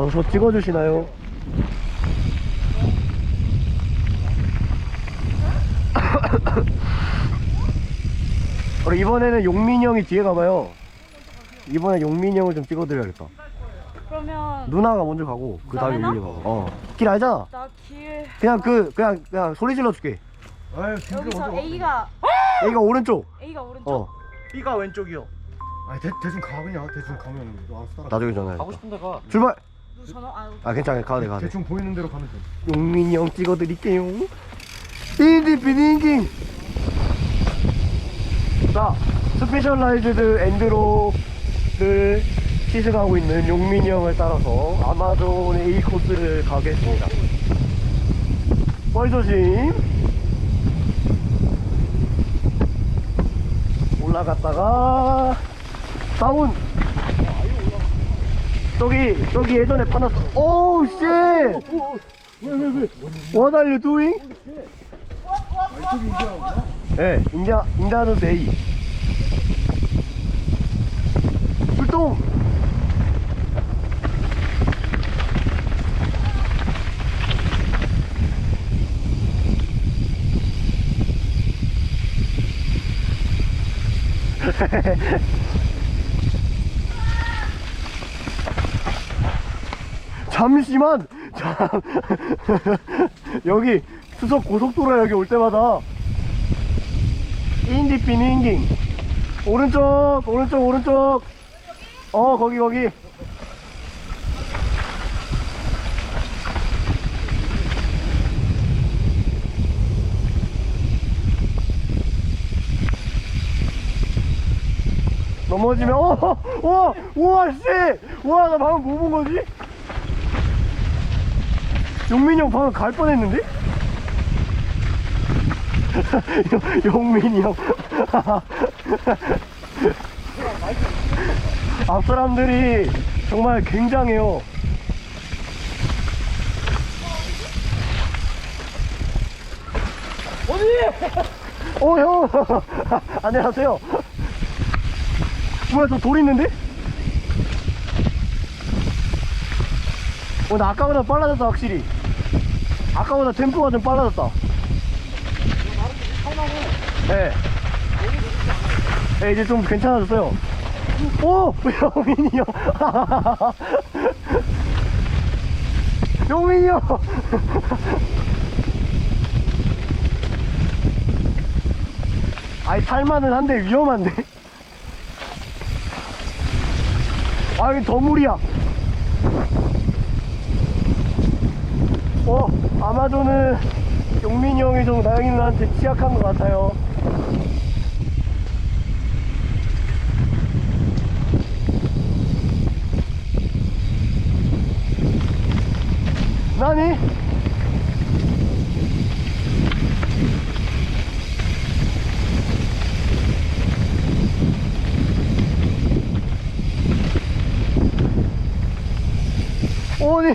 어, 저 찍어주시나요? 우리 이번에는 용민이 형이 뒤에 가봐요. 이번에 용민이 형을 좀 찍어드려야겠다. 그러면 누나가 먼저 가고 그 다음에? 용민이 가고. 어. 길 알잖아. 나길 그냥 그 그냥 그냥 소리 질러 줄게. 아유 여기서 A가 여기가 오른쪽. A가 오른쪽. 어. B가 왼쪽이요. 아니 대, 대충 가 그냥 대충 가면 너 알아서 따라 나중에 전화해. 가고 싶은데 가. 출발. 누 전화 아아 괜찮아 가도 돼 가도 돼. 대충 보이는 대로 가면 돼 용민이 형 찍어드릴게요. 인디 비딩깅. 자, 스페셜라이즈드 엔드로를 시승하고 있는 용민이 형을 따라서 아마존 A 코스를 가겠습니다. 뻘 조심. 올라갔다가 다운. 저기 저기 예전에 파놨어. 오우 씨. What are you doing? 네, 인디아, 인디아노 데이. 출동! 잠시만! 참. 여기 수석 고속도로 여기 올 때마다 인디핀 인깅 오른쪽 오른쪽 오른쪽 어 거기 거기 넘어지면 어 우와 우와 씨 우와 나 방금 뭐 본 거지 용민이 형 방금 갈 뻔했는데 용민이 형. 앞 사람들이 정말 굉장해요. 어디? 어, 형. 안녕하세요. 뭐야, 저 돌 있는데? 어, 나 아까보다 빨라졌다, 확실히. 아까보다 템포가 좀 빨라졌다. 네. 네, 이제 좀 괜찮아졌어요. 오! 영민이 형! 영민이 형! 아니, 탈만은 한데 위험한데? 아, 여기 더물이야. 어, 아마존은 용민이 형이 좀 나영이 누나한테 취약한 것 같아요. 나니? 오니